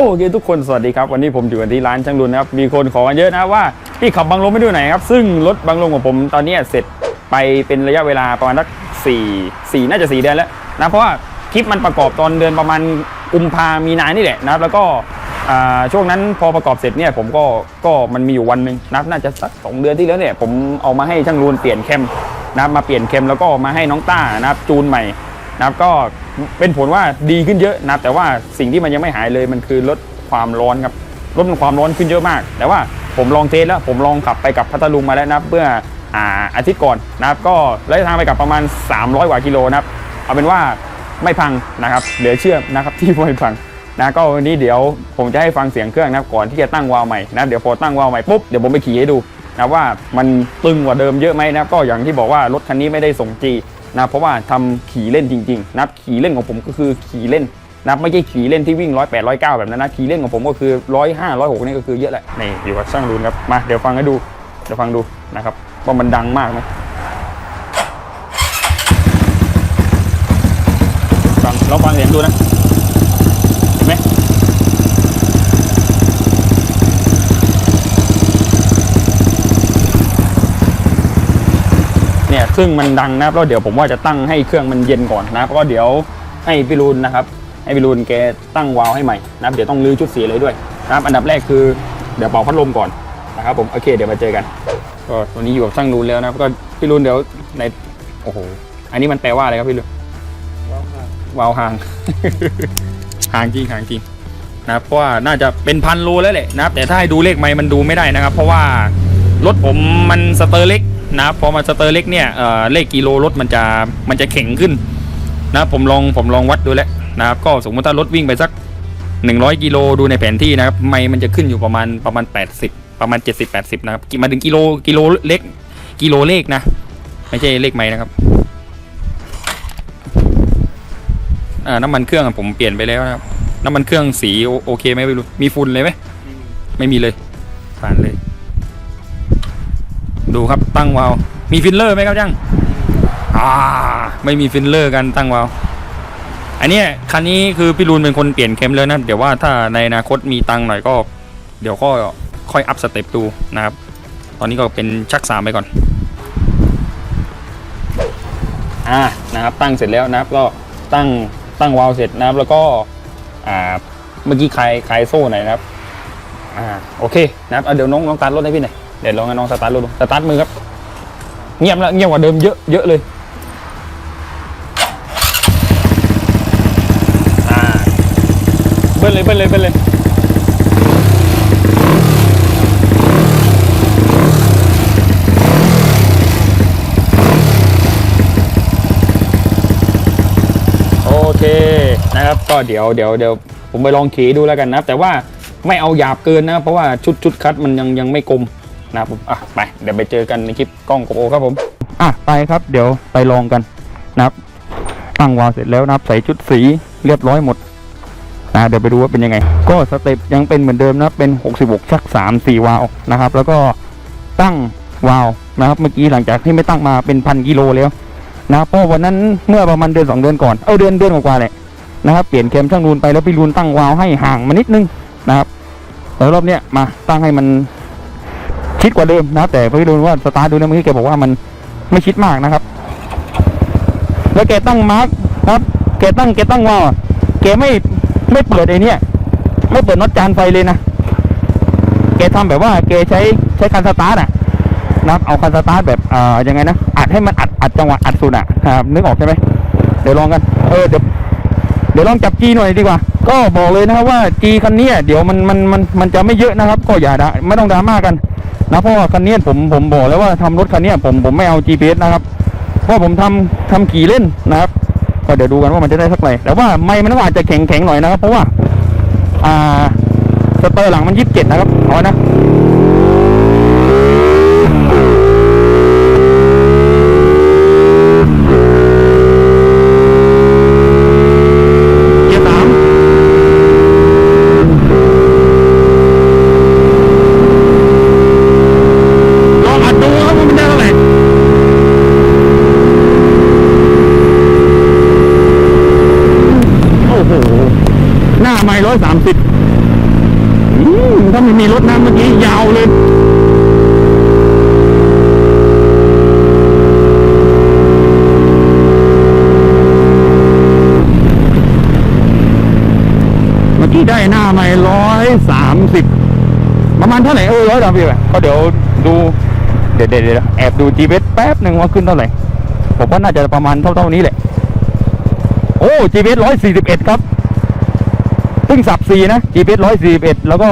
โอเคทุกคนสวัสดีครับ วันนี้ผมอยู่กันที่ร้านช่างรุนนะครับ มีคนขอกันเยอะนะว่าพี่ขับบังลมไม่ดูไหนครับ ซึ่งรถบังลมของผมตอนนี้เสร็จไปเป็นระยะเวลาประมาณสักสี่สี่น่าจะสี่เดือนแล้วนะเพราะว่าคลิปมันประกอบตอนเดือนประมาณกุมภามีนานี่แหละนะครับแล้วก็ช่วงนั้นพอประกอบเสร็จเนี่ยผมก็ก็มันมีอยู่วันหนึ่งนะครับน่าจะสักสองเดือนที่แล้วเนี่ยผมเอามาให้ช่างรุนเปลี่ยนแคมนะมาเปลี่ยนแคมแล้วก็มาให้น้องต้านะครับจูนใหม่ นะครับก็เป็นผลว่าดีขึ้นเยอะนะแต่ว่าสิ่งที่มันยังไม่หายเลยมันคือลดความร้อนครับลดความร้อนขึ้นเยอะมาก แต่ว่าผมลองเทสแล้วผมลองขับไปกับพัทลุงมาแล้วนะเมื่ออาทิตย์ก่อนนะครับ ก็ระยะทางไปกับประมาณ 300กว่ากิโลนะครับ เอาเป็นว่าไม่พังนะครับ เหลือเชื่อนะครับที่ไม่พังนะก็วันนี้เดี๋ยวผมจะให้ฟังเสียงเครื่องนะก่อนที่จะตั้งวาล์วใหม่นะเดี๋ยวพอตั้งวาล์วใหม่ปุ๊บเดี๋ยวผมไปขี่ให้ดูนะว่ามันตึงกว่าเดิมเยอะไหมนะก็อย่างที่บอกว่ารถคันนี้ไม่ได้ส่ง G นะเพราะว่าทำขี่เล่นจริงๆนับขี่เล่นของผมก็คือขี่เล่นนับไม่ใช่ขี่เล่นที่วิ่งร้อยแปดร้อยเก้าแบบนั้นนะขี่เล่นของผมก็คือร้อยห้าร้อยหกนี่ก็คือเยอะแหละนี่อยู่กับช่างรูนครับมาเดี๋ยวฟังให้ดูเดี๋ยวฟังดูนะครับว่ามันดังมากไหมฟังลองฟังเสียงดูนะเห็นไหม เนี่ย ซึ่งมันดังนะครับแล้วเดี๋ยวผมว่าจะตั้งให้เครื่องมันเย็นก่อนนะครับก็เดี๋ยวให้พี่รุนนะครับให้พี่รุนแกตั้งวาล์วให้ใหม่นะครับเดี๋ยวต้องรื้อชุดสีเลยด้วยนะครับอันดับแรกคือเดี๋ยวเป่าพัดลมก่อนนะครับผมโอเคเดี๋ยวมาเจอกันก็วันนี้อยู่กับช่างรุนแล้วนะครับก็พี่รุนเดี๋ยวในโอ้โหอันนี้มันแปลว่าอะไรครับพี่รุนวาล์วห่างห่างจริงห่างจริงนะครับเพราะว่าน่าจะเป็นพันโลแล้วแหละนะครับแต่ถ้าให้ดูเลขไม้มันดูไม่ได้นะครับ เพราะว่ารถผมมันสเตอร์เล็ก นะครับพอมาสเตอร์เล็กเนี่ยเเลขกิโลรถมันจะมันจะแข็งขึ้นนะผมลองผมลองวัดดูแล้วนะครับก็สมมติถ้ารถวิ่งไปสัก 100 กิโลดูในแผนที่นะครับไม่มันจะขึ้นอยู่ประมาณประมาณ 80 ประมาณ 70 80 นะครับมาถึงกิโลกิโลเล็กกิโลเลขนะ ไม่ใช่เลขไม้นะครับน้ำมันเครื่องผมเปลี่ยนไปแล้วนะครับน้ำมันเครื่องสีโอโอเคไหมไม่รู้มีฝุ่นเลยไหมไม่มีเลยผ่านเลย ดูครับตั้งวาล์วมีฟิลเลอร์ไหมครับช่างอ่าไม่มีฟิลเลอร์กันตั้งวาล์วอันนี้คันนี้คือพี่รูนเป็นคนเปลี่ยนเข็มเลยนะเดี๋ยวว่าถ้าในอนาคตมีตังค์หน่อยก็ เดี๋ยวก็ค่อยอัพสเต็ปดูนะครับ ตอนนี้ก็เป็นชักสามไปก่อนอ่านะครับตั้งเสร็จแล้วนะครับก็ตั้งตั้งวาล์วเสร็จนะครับ แล้วก็อ่าเมื่อกี้คลายคลายโซ่หน่อยนะครับอ่าโอเคนะครับเอาเดี๋ยวน้องน้องตาร์ทรถให้พี่หน่อย เดี๋ยวลองให้น้องสตาร์ทรถดูสตาร์ทมือครับ เงียบแล้วเงียบกว่าเดิมเยอะเยอะเลยอ่าเบิ้ลเลยเบิ้ลเลยเบิ้ลเลยโอเคนะครับก็เดี๋ยวเดี๋ยวเดี๋ยวผมไปลองขี่ดูแล้วกันนะครับ แต่ว่าไม่เอาหยาบเกินนะครับเพราะว่าชุดชุดคัดมันยังยังไม่กลม นะครับผมอะไปเดี๋ยวไปเจอกันในคลิปกล้องโกโอครับผมอะไปครับเดี๋ยวไปลองกันนะครับตั้งวาล์วเสร็จแล้วนะครับใส่ชุดสีเรียบร้อยหมดนะเดี๋ยวไปดูว่าเป็นยังไง ก็สเต็ปยังเป็นเหมือนเดิมนะเป็น 66 ชัก 3 4 วาล์วนะครับ แล้วก็ตั้งวาล์วนะครับ เมื่อกี้หลังจากที่ไม่ตั้งมาเป็นพันกิโลแล้วนะครับเพราะวันนั้นเมื่อประมาณเดือนสองเดือนก่อนเออเดือนเดือนกว่าแหละนะครับเปลี่ยนเข็มช่างรูนไปแล้วพี่รูนตั้งวาล์วให้ห่างมานิดนึงนะครับแล้วรอบเนี้ยมาตั้งให้มัน ชิดกว่าเดิมนะครับแต่พี่รูว่าสตาร์ทดูนะเมื่อกี้แกบอกว่ามันไม่ชิดมากนะครับ แล้วแกตั้งมาร์กนะครับแกตั้งแกตั้งว่าแกไม่ไม่เปิดไอ้เนี้ยไม่เปิดน็อตจานไฟเลยนะแกทำแบบว่าแกใช้ใช้คันสตาร์ทอะนะครับเอาคันสตาร์ทแบบเอ่อยังไงนะอัดให้มันอัดอัดจังหวะอัดสุดอะครับนึกออกใช่ไหมเดี๋ยวลองกันเออเดี๋ยวเดี๋ยวลองจับจีหน่อยดีกว่า ก็บอกเลยนะครับว่าจีคันนี้เดี๋ยวมันมันมันมันจะไม่เยอะนะครับ ก็อย่าดราไม่ต้องดราม่ากัน นะเพราะว่าคันนี้ผมผมบอกแล้วว่าทำรถคันนี้ผมผมไม่เอา GPS นะครับเพราะผมทำทำขี่เล่นนะครับ ก็เดี๋ยวดูกันว่ามันจะได้สักไหนแต่ว่าไม่มันก็อาจจะแข็งแข็งหน่อยนะครับ เพราะว่า อ่าสเตอร์หลังมันยี่สิบเจ็ดนะครับเอานะ เกียร์สามลองอัดดูครับว่ามันได้เท่าไหร่โอ้โห หน้าไม่ร้อยสามสิบ ม ถ้าไม่มีรถน้ำเมื่อกี้ยาวเลยเมื่อกี้ได้หน้าไม่ร้อยสามสิบประมาณเท่าไหร่เออร้อยสามสิบอะก็เดี๋ยวดูเดี๋ยวเดี๋ยวแอบดู GPS แป๊บหนึ่งว่าขึ้นเท่าไหร่ผมว่าน่าจะประมาณเท่าเท่านี้แหละ โอ้ GPS ร้อยสี่สิบเอ็ดครับเพิ่งสับสี่นะ GPS ร้อยสี่สิบเอ็ดแล้วก็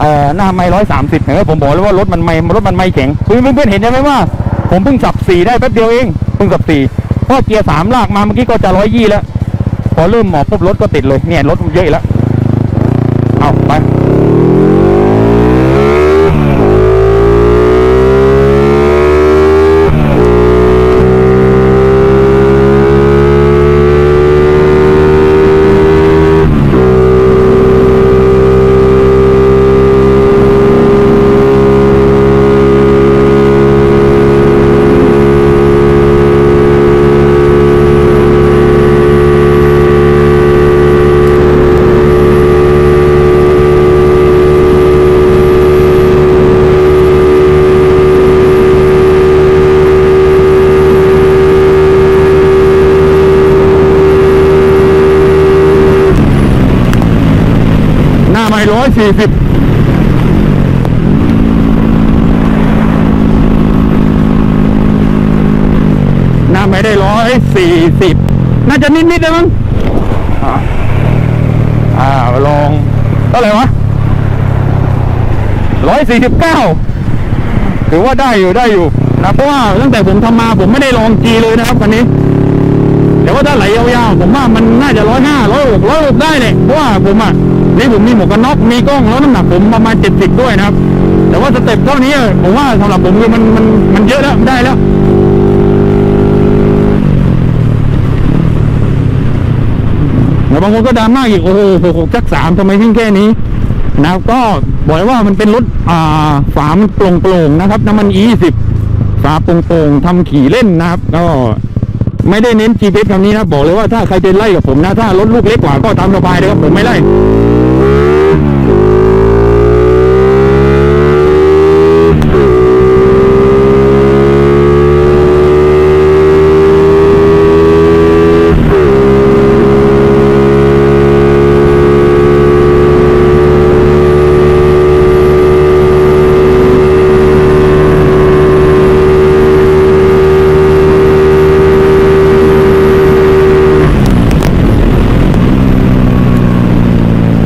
เอ่อหน้าไม่ร้อยสามสิบเห็นไหมผมบอกแล้วว่ารถมันไม่รถมันไม่แข็งเพื่อนเพื่อนเห็นใช่ไหมว่า ผมเพิ่งสับสี่ได้แป๊บเดียวเองเพิ่งสับสี่เพราะเกียร์สามลากมาเมื่อกี้ก็จะร้อยยี่แล้ว พอเริ่มหมอบปุ๊บรถก็ติดเลยเนี่ยรถมันเยอะแล้วเอาไป สี่สิบน้าไม่ได้ร้อยสี่สิบน่าจะนิดๆเลยมั้งอ่าลองเท่าไหร่วะร้อยสี่สิบเก้าถือว่าได้อยู่ได้อยู่นะเพราะว่าตั้งแต่ผมทำมาผมไม่ได้ลองจีเลยนะครับคันนี้ แต่ว่าถ้าไหลยาวๆผมว่ามันน่าจะร้อยห้าร้อยหกร้อยหกได้เลยเพราะว่าผมอะ นี่ผมมีหมวกกันน็อกมีกล้องแล้วน้ำหนักผมประมาณเจ็ดสิบด้วยนะครับ แต่ว่าสเต็ปเท่านี้ผมว่าสำหรับผมคือมันมันมันเยอะแล้วได้แล้วเดี๋ยวบางคนก็ดราม่าอีกโอ้โหหกหกจักสามทำไมวิ่งแค่นี้นะครับก็บอกว่ามันเป็นรถอ่าฝามันโปร่งๆนะครับน้ำมัน E สิบฝาโปร่งๆทำขี่เล่นนะครับ ก็ ไม่ได้เน้น GPS คำนี้นะบอกเลยว่าถ้าใครจะไล่กับผมนะ ถ้ารถลูกเล็กกว่าก็ตามสบายเลยครับผมไม่ไล่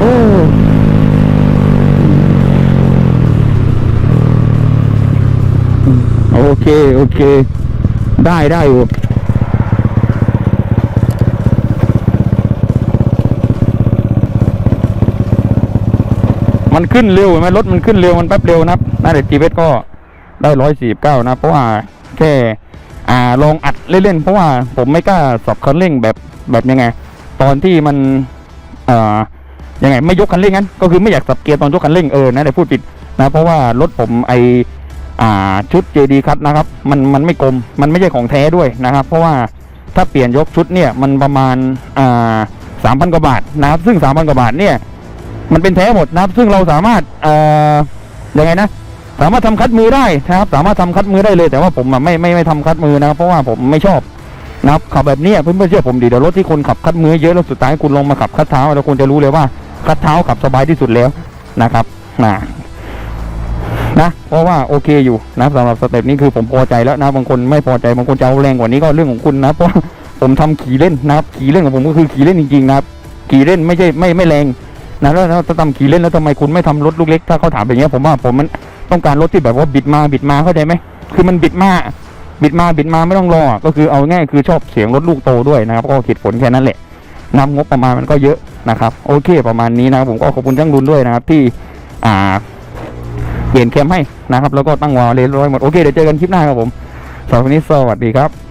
โอ้โอเค โอ เค ได้ได้อยู่มันขึ้นเร็วเห็นไหมรถมันขึ้นเร็ว มันแป๊บเร็วนะครับน่าจะจีเวสก็ได้ร้อยสี่เก้านะ เพราะว่าแค่อ่าลองอัดเล่นๆเพราะว่าผมไม่กล้าสับคันเร่งแบบแบบยังไง ตอนที่มันเอ่อยังไงไม่ยกคันเร่งงั้นก็คือไม่อยากสับเกียร์ตอนยกคันเร่งเออนะแต่พูดผิดนะ เพราะว่ารถผมไอ ชุด JD คัทนะครับ มันมันไม่กลม มันไม่ใช่ของแท้ด้วยนะครับ เพราะว่าถ้าเปลี่ยนยกชุดเนี่ยมันประมาณอ่าสามพันกว่าบาทนะครับ ซึ่งสามพันกว่าบาทเนี่ย มันเป็นแท้หมดนะครับ ซึ่งเราสามารถอ่อยังไงนะสามารถทำคัดมือได้นะครับ สามารถทำคัดมือได้เลย แต่ว่าผมไม่ไม่ไม่ทำคัดมือนะครับเพราะว่าผมไม่ชอบนะครับขับแบบนี้เพื่อนๆเชื่อผมดิเดี๋ยวรถที่คนขับคัดมือเยอะแล้วสุดท้ายคุณลงมาขับคัดเท้าแล้วคุณจะรู้เลยว่าคัดเท้าขับสบายที่สุดแล้วนะครับนะ นะเพราะว่าโอเคอยู่นะครับสำหรับสเต็ปนี้คือผมพอใจแล้วนะบางคนไม่พอใจบางคนจะเอาแรงกว่านี้ก็เรื่องของคุณนะเพราะผมทำขี่เล่นนะครับขี่เล่นของผมก็คือขี่เล่นจริงๆนะครับขี่เล่นไม่ใช่ไม่ไม่แรงนะแล้วถ้าทำขี่เล่นแล้วทำไมคุณไม่ทำรถลูกเล็กถ้าเขาถามอย่างเงี้ยผมว่าผมมันต้องการรถที่แบบว่าบิดมาบิดมาเข้าใจไหมคือมันบิดมาบิดมาบิดมาไม่ต้องรอก็คือเอาง่ายคือชอบเสียงรถลูกโตด้วยนะครับก็เหตุผลแค่นั้นแหละนำงบประมาณมันก็เยอะนะครับ โอเคประมาณนี้นะผมก็ขอบคุณช่างรุนด้วยนะครับที่อ่า เปลี่ยนแคมให้นะครับ แล้วก็ตั้งวาล์วเลนร้อยหมด โอเค เดี๋ยวเจอกันคลิปหน้าครับผมสำหรับวันนี้สวัสดีครับ